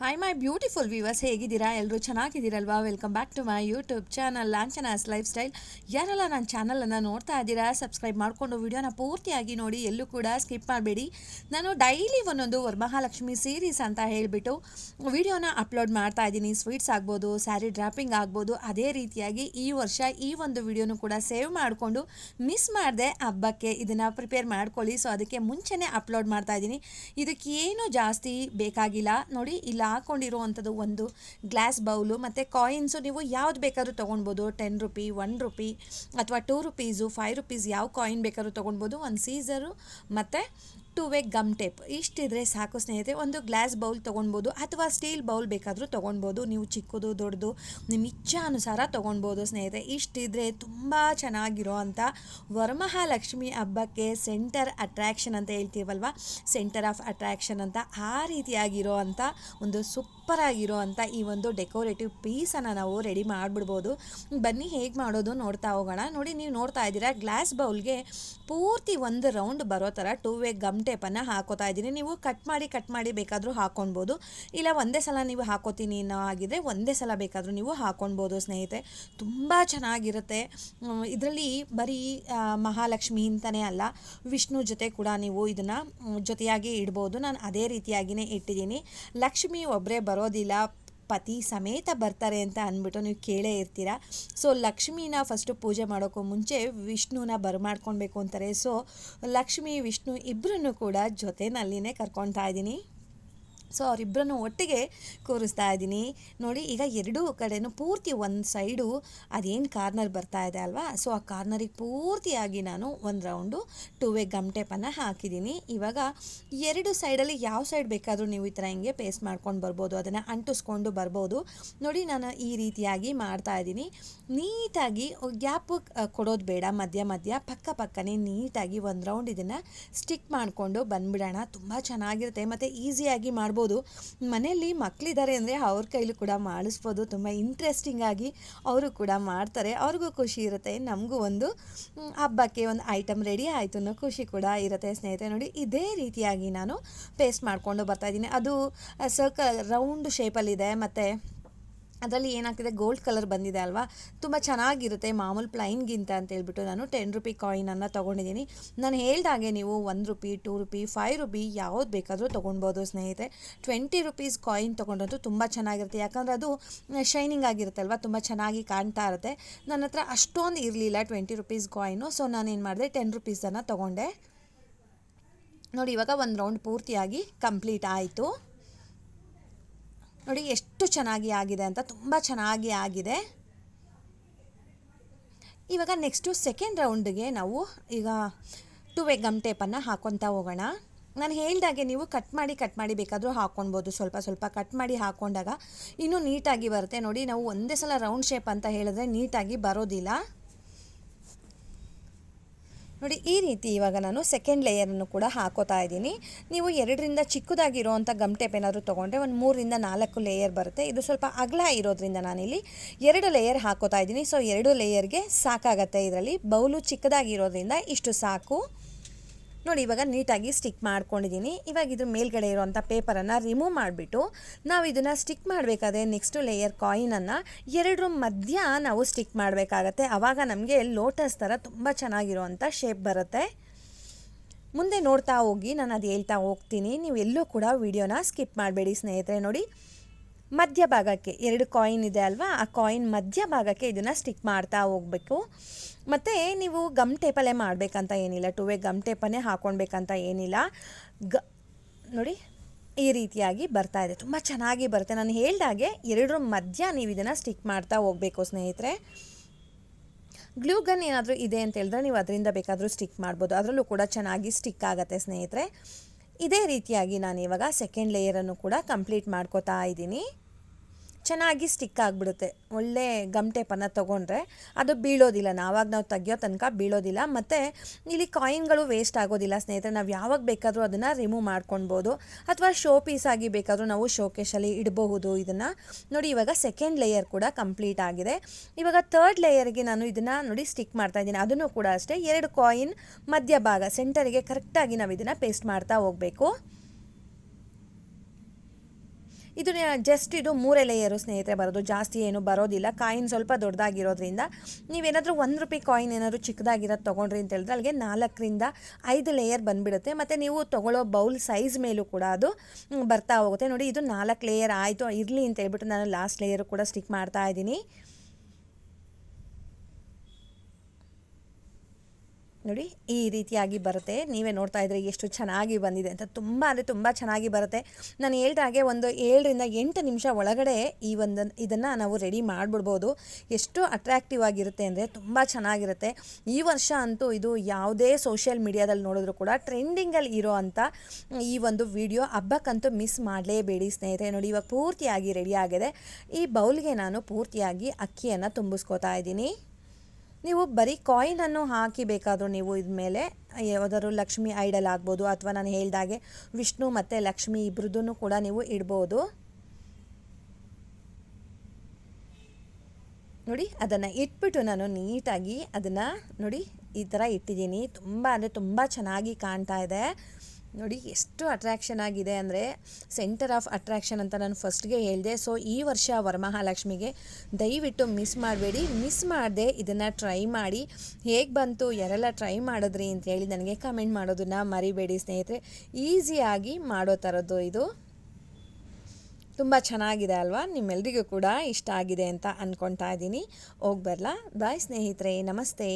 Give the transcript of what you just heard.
Hi my beautiful viewers ಹೇಗಿದ್ದೀರಾ? ಎಲ್ಲರೂ ಚೆನ್ನಾಗಿದ್ದೀರಲ್ವಾ? Welcome back to my YouTube channel ಲಾಂಚನಾಸ್ life style ಯಾರೆಲ್ಲ ನನ್ನ ಚಾನಲನ್ನು ನೋಡ್ತಾ ಇದ್ದೀರಾ ಸಬ್ಸ್ಕ್ರೈಬ್ ಮಾಡಿಕೊಂಡು ವಿಡಿಯೋನ ಪೂರ್ತಿಯಾಗಿ ನೋಡಿ, ಎಲ್ಲೂ ಕೂಡ ಸ್ಕಿಪ್ ಮಾಡಬೇಡಿ. ನಾನು ಡೈಲಿ ಒಂದೊಂದು ವರ್ಮಹಾಲಕ್ಷ್ಮಿ ಸೀರೀಸ್ ಅಂತ ಹೇಳಿಬಿಟ್ಟು ವಿಡಿಯೋನ ಅಪ್ಲೋಡ್ ಮಾಡ್ತಾ ಇದ್ದೀನಿ. ಸ್ವೀಟ್ಸ್ ಆಗ್ಬೋದು ಸ್ಯಾರಿ ಡ್ರಾಪಿಂಗ್ ಆಗ್ಬೋದು, ಅದೇ ರೀತಿಯಾಗಿ ಈ ವರ್ಷ ಈ ಒಂದು ವಿಡಿಯೋನು ಕೂಡ ಸೇವ್ ಮಾಡಿಕೊಂಡು ಮಿಸ್ ಮಾಡಿದೆ ಹಬ್ಬಕ್ಕೆ ಇದನ್ನು ಪ್ರಿಪೇರ್ ಮಾಡ್ಕೊಳ್ಳಿ. ಸೊ ಅದಕ್ಕೆ ಮುಂಚೆನೇ ಅಪ್ಲೋಡ್ ಮಾಡ್ತಾ ಇದ್ದೀನಿ. ಇದಕ್ಕೇನು ಜಾಸ್ತಿ ಬೇಕಾಗಿಲ್ಲ. ನೋಡಿ, ಇಲ್ಲಿ ಹಾಕೊಂಡಿರುವಂಥದ್ದು ಒಂದು ಗ್ಲಾಸ್ ಬೌಲು ಮತ್ತು ಕಾಯಿನ್ಸು ನೀವು ಯಾವ್ದು ಬೇಕಾದ್ರೂ ತೊಗೊಳ್ಬೋದು. ಟೆನ್ ರುಪಿ ಒನ್ ರುಪಿ ಅಥವಾ ಟೂ ರುಪೀಸು ಫೈವ್ ರುಪೀಸ್ ಯಾವ ಕಾಯಿನ್ ಬೇಕಾದ್ರೂ ತೊಗೊಳ್ಬೋದು. ಒಂದು ಸೀಸರು ಮತ್ತು ಟೂ ವೇ ಗಮ್ ಟೇಪ್. ಇಷ್ಟಿದ್ರೆ ಸಾಕು ಸ್ನೇಹಿತರೆ, ಒಂದು ಗ್ಲಾಸ್ ಬೌಲ್ ತೊಗೊಳ್ಬೋದು ಅಥವಾ ಸ್ಟೀಲ್ ಬೌಲ್ ಬೇಕಾದರೂ ತೊಗೊಳ್ಬೋದು ನೀವು ಚಿಕ್ಕದು, ದೊಡ್ಡದು, ನಿಮ್ಮ ಇಚ್ಛಾನುಸಾರ ತೊಗೊಳ್ಬೋದು ಸ್ನೇಹಿತರೆ. ಇಷ್ಟಿದ್ರೆ ತುಂಬ ಚೆನ್ನಾಗಿರೋ ಅಂಥ ವರಮಹಾಲಕ್ಷ್ಮಿ ಹಬ್ಬಕ್ಕೆ ಸೆಂಟರ್ ಅಟ್ರ್ಯಾಕ್ಷನ್ ಅಂತ ಹೇಳ್ತೀವಲ್ವ? ಸೆಂಟರ್ ಆಫ್ ಅಟ್ರ್ಯಾಕ್ಷನ್ ಅಂತ ಆ ರೀತಿಯಾಗಿರೋ ಅಂಥ ಒಂದು ಸೂಪರ್ ಆಗಿರೋ ಅಂಥ ಈ ಒಂದು ಡೆಕೋರೇಟಿವ್ ಪೀಸನ್ನು ನಾವು ರೆಡಿ ಮಾಡಿಬಿಡ್ಬೋದು. ಬನ್ನಿ, ಹೇಗೆ ಮಾಡೋದು ನೋಡ್ತಾ ಹೋಗೋಣ. ನೋಡಿ, ನೀವು ನೋಡ್ತಾ ಇದ್ದೀರಾ, ಗ್ಲಾಸ್ ಬೌಲ್ಗೆ ಪೂರ್ತಿ ಒಂದು ರೌಂಡ್ ಬರೋ ಥರ ಟೂ ವೇ ಗಮ್ ಟೇಪನ್ನು ಹಾಕೋತಾ ಇದ್ದೀನಿ. ನೀವು ಕಟ್ ಮಾಡಿ ಕಟ್ ಮಾಡಿ ಬೇಕಾದರೂ ಹಾಕೊಳ್ಬೋದು ಇಲ್ಲ, ಒಂದೇ ಸಲ ನೀವು ಹಾಕೋತೀನಿ ಅನ್ನೋ ಆಗಿದ್ರೆ ಒಂದೇ ಸಲ ಬೇಕಾದರೂ ನೀವು ಹಾಕೊಳ್ಬೋದು ಸ್ನೇಹಿತೆ ತುಂಬ ಚೆನ್ನಾಗಿರುತ್ತೆ. ಇದರಲ್ಲಿ ಬರೀ ಮಹಾಲಕ್ಷ್ಮಿ ಅಂತಲೇ ಅಲ್ಲ, ವಿಷ್ಣು ಜೊತೆ ಕೂಡ ನೀವು ಇದನ್ನು ಜೊತೆಯಾಗಿ ಇಡ್ಬೋದು. ನಾನು ಅದೇ ರೀತಿಯಾಗಿಯೇ ಇಟ್ಟಿದ್ದೀನಿ. ಲಕ್ಷ್ಮಿ ಒಬ್ಬರೇ ಬರೋದಿಲ್ಲ. ಪತಿ ಸಮೇತ ಬರ್ತಾರೆ ಅಂತ ಅಂದ್ಬಿಟ್ಟು ನೀವು ಕೇಳೇ ಇರ್ತೀರ? ಸೊ ಲಕ್ಷ್ಮೀನ ಫಸ್ಟು ಪೂಜೆ ಮಾಡೋಕ್ಕೂ ಮುಂಚೆ ವಿಷ್ಣುನ ಬರ್ಮಾಡ್ಕೊಳ್ಬೇಕು ಅಂತಾರೆ. ಸೊ ಲಕ್ಷ್ಮಿ, ವಿಷ್ಣು ಇಬ್ಬರನ್ನು ಕೂಡ ಜೊತೆನಲ್ಲಿನೇ ಕರ್ಕೊಳ್ತಾ ಇದ್ದೀನಿ. ಸೊ ಅವರಿಬ್ಬರನ್ನು ಒಟ್ಟಿಗೆ ಕೂರಿಸ್ತಾ ಇದ್ದೀನಿ. ನೋಡಿ, ಈಗ ಎರಡೂ ಕಡೆನೂ ಪೂರ್ತಿ ಒಂದು ಸೈಡು ಅದೇನು ಕಾರ್ನರ್ ಬರ್ತಾ ಇದೆ ಅಲ್ವಾ? ಸೊ ಆ ಕಾರ್ನರಿಗೆ ಪೂರ್ತಿಯಾಗಿ ನಾನು ಒಂದು ರೌಂಡು ಟೂ ವೇ ಗಮ್ ಟೇಪನ್ನು ಹಾಕಿದ್ದೀನಿ. ಇವಾಗ ಎರಡು ಸೈಡಲ್ಲಿ ಯಾವ ಸೈಡ್ ಬೇಕಾದರೂ ನೀವು ಈ ಥರ ಹಿಂಗೆ ಪೇಸ್ಟ್ ಮಾಡ್ಕೊಂಡು ಬರ್ಬೋದು, ಅದನ್ನು ಅಂಟಿಸ್ಕೊಂಡು ಬರ್ಬೋದು. ನೋಡಿ, ನಾನು ಈ ರೀತಿಯಾಗಿ ಮಾಡ್ತಾ ಇದ್ದೀನಿ. ನೀಟಾಗಿ ಗ್ಯಾಪ್ ಕೊಡೋದು ಬೇಡ, ಮಧ್ಯ ಮಧ್ಯ, ಪಕ್ಕ ಪಕ್ಕನೇ ನೀಟಾಗಿ ಒಂದು ರೌಂಡ್ ಇದನ್ನು ಸ್ಟಿಕ್ ಮಾಡಿಕೊಂಡು ಬಂದ್ಬಿಡೋಣ. ತುಂಬ ಚೆನ್ನಾಗಿರುತ್ತೆ. ಮತ್ತು ಈಸಿಯಾಗಿ ಮಾಡ್ಬೋದು. ಮನೆಯಲ್ಲಿ ಮಕ್ಕಳಿದ್ದಾರೆ ಅಂದರೆ ಅವ್ರ ಕೈಲೂ ಕೂಡ ಮಾಡಿಸ್ಬೋದು. ತುಂಬ ಇಂಟ್ರೆಸ್ಟಿಂಗ್ ಆಗಿ ಅವರು ಕೂಡ ಮಾಡ್ತಾರೆ. ಅವ್ರಿಗೂ ಖುಷಿ ಇರುತ್ತೆ. ನಮಗೂ ಒಂದು ಹಬ್ಬಕ್ಕೆ ಒಂದು ಐಟಮ್ ರೆಡಿ ಆಯಿತು ಅನ್ನೋ ಖುಷಿ ಕೂಡ ಇರುತ್ತೆ ಸ್ನೇಹಿತರೆ. ನೋಡಿ, ಇದೇ ರೀತಿಯಾಗಿ ನಾನು ಪೇಸ್ಟ್ ಮಾಡಿಕೊಂಡು ಬರ್ತಾಯಿದ್ದೀನಿ ಅದು ಸರ್ಕಲ್ ರೌಂಡ್ ಶೇಪಲ್ಲಿದೆ ಮತ್ತು ಅದರಲ್ಲಿ ಏನಾಗ್ತಿದೆ? ಗೋಲ್ಡ್ ಕಲರ್ ಬಂದಿದೆ ಅಲ್ವಾ? ತುಂಬ ಚೆನ್ನಾಗಿರುತ್ತೆ ಮಾಮೂಲು ಪ್ಲೈನ್ಗಿಂತ ಅಂತ ಹೇಳ್ಬಿಟ್ಟು ನಾನು ಟೆನ್ ರುಪಿ ಕಾಯಿನನ್ನು ತೊಗೊಂಡಿದ್ದೀನಿ. ನಾನು ಹೇಳ್ದಾಗೆ ನೀವು one rupee two rupee five rupee ಯಾವ್ದು ಬೇಕಾದರೂ ತೊಗೊಳ್ಬೋದು ಸ್ನೇಹಿತರೆ. ಟ್ವೆಂಟಿ ರುಪೀಸ್ ಕಾಯಿನ್ ತೊಗೊಂಡ್ರಂತೂ ತುಂಬ ಚೆನ್ನಾಗಿರುತ್ತೆ. ಯಾಕಂದರೆ ಅದು ಶೈನಿಂಗ್ ಆಗಿರುತ್ತೆ ಅಲ್ವಾ? ತುಂಬ ಚೆನ್ನಾಗಿ ಕಾಣ್ತಾ ಇರುತ್ತೆ. ನನ್ನ ಹತ್ರ ಅಷ್ಟೊಂದು ಇರಲಿಲ್ಲ ಟ್ವೆಂಟಿ ರುಪೀಸ್ ಕಾಯಿನು ಸೊ ನಾನೇನು ಮಾಡಿದೆ? ಟೆನ್ ರುಪೀಸನ್ನು ತೊಗೊಂಡೆ. ನೋಡಿ, ಇವಾಗ ಒಂದು ರೌಂಡ್ ಪೂರ್ತಿಯಾಗಿ ಕಂಪ್ಲೀಟ್ ಆಯಿತು. ನೋಡಿ, ಎಷ್ಟು ಚೆನ್ನಾಗಿ ಆಗಿದೆ ಅಂತ, ತುಂಬ ಚೆನ್ನಾಗಿ ಆಗಿದೆ. ಇವಾಗ ನೆಕ್ಸ್ಟು ಸೆಕೆಂಡ್ ರೌಂಡ್ಗೆ ನಾವು ಈಗ ಟೂ ವೇ ಗಮ್ ಟೇಪನ್ನು ಹಾಕೊತಾ ಹೋಗೋಣ. ನಾನು ಹೇಳಿದಾಗೆ ನೀವು ಕಟ್ ಮಾಡಿ ಕಟ್ ಮಾಡಿ ಬೇಕಾದರೂ ಹಾಕ್ಕೊಳ್ಬೋದು ಸ್ವಲ್ಪ ಸ್ವಲ್ಪ ಕಟ್ ಮಾಡಿ ಹಾಕ್ಕೊಂಡಾಗ ಇನ್ನೂ ನೀಟಾಗಿ ಬರುತ್ತೆ. ನೋಡಿ, ನಾವು ಒಂದೇ ಸಲ ರೌಂಡ್ ಶೇಪ್ ಅಂತ ಹೇಳಿದ್ರೆ ನೀಟಾಗಿ ಬರೋದಿಲ್ಲ. ನೋಡಿ, ಈ ರೀತಿ ಇವಾಗ ನಾನು ಸೆಕೆಂಡ್ ಲೇಯರನ್ನು ಕೂಡ ಹಾಕೋತಾ ಇದ್ದೀನಿ. ನೀವು ಎರಡರಿಂದ ಚಿಕ್ಕದಾಗಿರೋವಂಥ ಗಮ್ ಟೇಪ್ ಏನಾದರೂ ತೊಗೊಂಡ್ರೆ ಒಂದು ಮೂರರಿಂದ ನಾಲ್ಕು ಲೇಯರ್ ಬರುತ್ತೆ. ಇದು ಸ್ವಲ್ಪ ಅಗಲ ಇರೋದ್ರಿಂದ ನಾನಿಲ್ಲಿ ಎರಡು ಲೇಯರ್ ಹಾಕೋತಾ ಇದ್ದೀನಿ. ಸೊ ಎರಡು ಲೇಯರ್ಗೆ ಸಾಕಾಗತ್ತೆ ಇದರಲ್ಲಿ. ಬೌಲು ಚಿಕ್ಕದಾಗಿರೋದ್ರಿಂದ ಇಷ್ಟು ಸಾಕು. ನೋಡಿ, ಇವಾಗ ನೀಟಾಗಿ ಸ್ಟಿಕ್ ಮಾಡ್ಕೊಂಡಿದ್ದೀನಿ. ಇವಾಗ ಇದ್ರ ಮೇಲ್ಗಡೆ ಇರುವಂಥ ಪೇಪರನ್ನು ರಿಮೂವ್ ಮಾಡಿಬಿಟ್ಟು ನಾವು ಇದನ್ನು ಸ್ಟಿಕ್ ಮಾಡಬೇಕಾದ್ರೆ ನೆಕ್ಸ್ಟು ಲೇಯರ್ ಕಾಯಿನನ್ನು ಎರಡರ ಮಧ್ಯ ನಾವು ಸ್ಟಿಕ್ ಮಾಡಬೇಕಾಗತ್ತೆ. ಆವಾಗ ನಮಗೆ ಲೋಟಸ್ ಥರ ತುಂಬ ಚೆನ್ನಾಗಿರುವಂಥ ಶೇಪ್ ಬರುತ್ತೆ. ಮುಂದೆ ನೋಡ್ತಾ ಹೋಗಿ, ನಾನು ಅದು ಹೇಳ್ತಾ ಹೋಗ್ತೀನಿ. ನೀವು ಎಲ್ಲೂ ಕೂಡ ವಿಡಿಯೋನ ಸ್ಕಿಪ್ ಮಾಡಬೇಡಿ ಸ್ನೇಹಿತರೆ, ನೋಡಿ. ಮಧ್ಯ ಭಾಗಕ್ಕೆ ಎರಡು ಕಾಯಿನ್ ಇದೆ ಅಲ್ವಾ? ಆ ಕಾಯಿನ್ ಮಧ್ಯಭಾಗಕ್ಕೆ ಇದನ್ನು ಸ್ಟಿಕ್ ಮಾಡ್ತಾ ಹೋಗಬೇಕು. ಮತ್ತು ನೀವು ಗಮ್ ಟೇಪಲ್ಲೇ ಮಾಡಬೇಕಂತ ಏನಿಲ್ಲ. ಟೂ ವೇ ಗಮ್ ಟೇಪನ್ನೇ ಹಾಕ್ಕೊಳ್ಬೇಕಂತ ಏನಿಲ್ಲ. ಗ, ನೋಡಿ, ಈ ರೀತಿಯಾಗಿ ಬರ್ತಾ ಇದೆ. ತುಂಬ ಚೆನ್ನಾಗಿ ಬರುತ್ತೆ. ನಾನು ಹೇಳ್ದಾಗೆ ಎರಡರ ಮಧ್ಯ ನೀವು ಇದನ್ನು ಸ್ಟಿಕ್ ಮಾಡ್ತಾ ಹೋಗಬೇಕು ಸ್ನೇಹಿತರೆ. ಗ್ಲೂ ಗನ್ ಏನಾದರೂ ಇದೆ ಅಂತ ಹೇಳಿದ್ರೆ ನೀವು ಅದರಿಂದ ಬೇಕಾದರೂ ಸ್ಟಿಕ್ ಮಾಡ್ಬೋದು. ಅದರಲ್ಲೂ ಕೂಡ ಚೆನ್ನಾಗಿ ಸ್ಟಿಕ್ ಆಗುತ್ತೆ ಸ್ನೇಹಿತರೆ. ಇದೇ ರೀತಿಯಾಗಿ ನಾನು ಇವಾಗ ಸೆಕೆಂಡ್ ಲೇಯರನ್ನು ಕೂಡ ಕಂಪ್ಲೀಟ್ ಮಾಡ್ಕೋತಾ ಇದ್ದೀನಿ. ಚೆನ್ನಾಗಿ ಸ್ಟಿಕ್ ಆಗಿಬಿಡುತ್ತೆ. ಒಳ್ಳೆ ಗಮ್ ಟೇಪನ್ನು ತೊಗೊಂಡ್ರೆ ಅದು ಬೀಳೋದಿಲ್ಲ. ನಾವಾಗ ನಾವು ತೆಗಿಯೋ ತನಕ ಬೀಳೋದಿಲ್ಲ. ಮತ್ತು ಇಲ್ಲಿ ಕಾಯಿನ್ಗಳು ವೇಸ್ಟ್ ಆಗೋದಿಲ್ಲ ಸ್ನೇಹಿತರೆ. ನಾವು ಯಾವಾಗ ಬೇಕಾದರೂ ಅದನ್ನು ರಿಮೂವ್ ಮಾಡ್ಕೊಳ್ಬೋದು ಅಥವಾ ಶೋ ಪೀಸ್ ಆಗಿ ಬೇಕಾದರೂ ನಾವು ಶೋಕೇಶಲ್ಲಿ ಇಡಬಹುದು. ಇದನ್ನು ನೋಡಿ, ಇವಾಗ ಸೆಕೆಂಡ್ ಲೇಯರ್ ಕೂಡ ಕಂಪ್ಲೀಟ್ ಆಗಿದೆ. ಇವಾಗ ತರ್ಡ್ ಲೇಯರ್ಗೆ ನಾನು ಇದನ್ನು ನೋಡಿ ಸ್ಟಿಕ್ ಮಾಡ್ತಾ ಇದ್ದೀನಿ. ಅದನ್ನು ಕೂಡ ಅಷ್ಟೇ ಎರಡು ಕಾಯಿನ್ ಮಧ್ಯಭಾಗ ಸೆಂಟರಿಗೆ ಕರೆಕ್ಟಾಗಿ ನಾವು ಇದನ್ನು ಪೇಸ್ಟ್ ಮಾಡ್ತಾ ಹೋಗಬೇಕು. ಇದು ಜಸ್ಟ್ ಇದು ಮೂರೇ ಲೇಯರು ಸ್ನೇಹಿತರೆ, ಬರೋದು ಜಾಸ್ತಿ ಏನು ಬರೋದಿಲ್ಲ. ಕಾಯಿನ್ ಸ್ವಲ್ಪ ದೊಡ್ಡದಾಗಿರೋದ್ರಿಂದ ನೀವೇನಾದರೂ ಒಂದು ರೂಪಾಯಿ ಕಾಯಿನ್ ಏನಾದರೂ ಚಿಕ್ಕದಾಗಿರೋದು ತೊಗೊಂಡ್ರಿ ಅಂತ ಹೇಳಿದ್ರೆ ಅಲ್ಲಿಗೆ ನಾಲ್ಕರಿಂದ ಐದು ಲೇಯರ್ ಬಂದುಬಿಡುತ್ತೆ. ಮತ್ತು ನೀವು ತೊಗೊಳ್ಳೋ ಬೌಲ್ ಸೈಜ್ ಮೇಲೂ ಕೂಡ ಅದು ಬರ್ತಾ ಹೋಗುತ್ತೆ. ನೋಡಿ, ಇದು ನಾಲ್ಕು ಲೇಯರ್ ಆಯಿತು, ಇರಲಿ ಅಂತ ಹೇಳ್ಬಿಟ್ಟು ನಾನು ಲಾಸ್ಟ್ ಲೇಯರು ಕೂಡ ಸ್ಟಿಕ್ ಮಾಡ್ತಾ ಇದ್ದೀನಿ. ನೋಡಿ, ಈ ರೀತಿಯಾಗಿ ಬರುತ್ತೆ. ನೀವೇ ನೋಡ್ತಾ ಇದ್ರೆ ಎಷ್ಟು ಚೆನ್ನಾಗಿ ಬಂದಿದೆ ಅಂತ. ತುಂಬ ಅಂದರೆ ತುಂಬ ಚೆನ್ನಾಗಿ ಬರುತ್ತೆ. ನಾನು ಹೇಳ್ದ ಹಾಗೆ ಒಂದು ಏಳರಿಂದ ಎಂಟು ನಿಮಿಷ ಒಳಗಡೆ ಈ ಒಂದು ಇದನ್ನು ನಾವು ರೆಡಿ ಮಾಡಿಬಿಡ್ಬೋದು. ಎಷ್ಟು ಅಟ್ರಾಕ್ಟಿವ್ ಆಗಿರುತ್ತೆ ಅಂದರೆ ತುಂಬ ಚೆನ್ನಾಗಿರುತ್ತೆ. ಈ ವರ್ಷ ಅಂತೂ ಇದು ಯಾವುದೇ ಸೋಷಿಯಲ್ ಮೀಡಿಯಾದಲ್ಲಿ ನೋಡಿದ್ರು ಕೂಡ ಟ್ರೆಂಡಿಂಗಲ್ಲಿ ಇರೋ ಅಂಥ ಈ ಒಂದು ವಿಡಿಯೋ ಹಬ್ಬಕ್ಕಂತೂ ಮಿಸ್ ಮಾಡಲೇಬೇಡಿ ಸ್ನೇಹಿತರೆ. ನೋಡಿ, ಇವಾಗ ಪೂರ್ತಿಯಾಗಿ ರೆಡಿ ಆಗಿದೆ. ಈ ಬೌಲ್ಗೆ ನಾನು ಪೂರ್ತಿಯಾಗಿ ಅಕ್ಕಿಯನ್ನು ತುಂಬಿಸ್ಕೋತಾ ಇದ್ದೀನಿ. ನೀವು ಬರೀ ಕಾಯಿನನ್ನು ಹಾಕಿ ಬೇಕಾದರೂ ನೀವು ಇದ್ಮೇಲೆ ಯಾವುದಾದ್ರು ಲಕ್ಷ್ಮಿ ಐಡಲ್ ಆಗ್ಬೋದು ಅಥವಾ ನಾನು ಹೇಳಿದಾಗೆ ವಿಷ್ಣು ಮತ್ತು ಲಕ್ಷ್ಮಿ ಇಬ್ರದ್ದೂ ಕೂಡ ನೀವು ಇಡ್ಬೋದು. ನೋಡಿ, ಅದನ್ನು ಇಟ್ಬಿಟ್ಟು ನಾನು ನೀಟಾಗಿ ಅದನ್ನು ನೋಡಿ, ಈ ಥರ ಇಟ್ಟಿದ್ದೀನಿ. ತುಂಬ ಅಂದರೆ ತುಂಬ ಚೆನ್ನಾಗಿ ಕಾಣ್ತಾ ಇದೆ. ನೋಡಿ, ಎಷ್ಟು ಅಟ್ರ್ಯಾಕ್ಷನ್ ಆಗಿದೆ ಅಂದರೆ ಸೆಂಟರ್ ಆಫ್ ಅಟ್ರ್ಯಾಕ್ಷನ್ ಅಂತ ನಾನು ಫಸ್ಟ್ಗೆ ಹೇಳಿದೆ. ಸೊ ಈ ವರ್ಷ ವರಮಹಾಲಕ್ಷ್ಮಿಗೆ ದಯವಿಟ್ಟು ಮಿಸ್ ಮಾಡಬೇಡಿ. ಮಿಸ್ ಮಾಡದೆ ಇದನ್ನು ಟ್ರೈ ಮಾಡಿ. ಹೇಗೆ ಬಂತು, ಯಾರೆಲ್ಲ ಟ್ರೈ ಮಾಡಿದ್ರಿ ಅಂತ ಹೇಳಿ ನನಗೆ ಕಮೆಂಟ್ ಮಾಡೋದನ್ನು ಮರಿಬೇಡಿ ಸ್ನೇಹಿತರೆ. ಈಸಿಯಾಗಿ ಮಾಡೋ ಥರದ್ದು ಇದು. ತುಂಬ ಚೆನ್ನಾಗಿದೆ ಅಲ್ವಾ? ನಿಮ್ಮೆಲ್ರಿಗೂ ಕೂಡ ಇಷ್ಟ ಆಗಿದೆ ಅಂತ ಅಂದ್ಕೊತಾ ಇದ್ದೀನಿ. ಹೋಗಿ ಬರಲಾ. ಬಾಯ್ ಸ್ನೇಹಿತರೆ. ನಮಸ್ತೆ.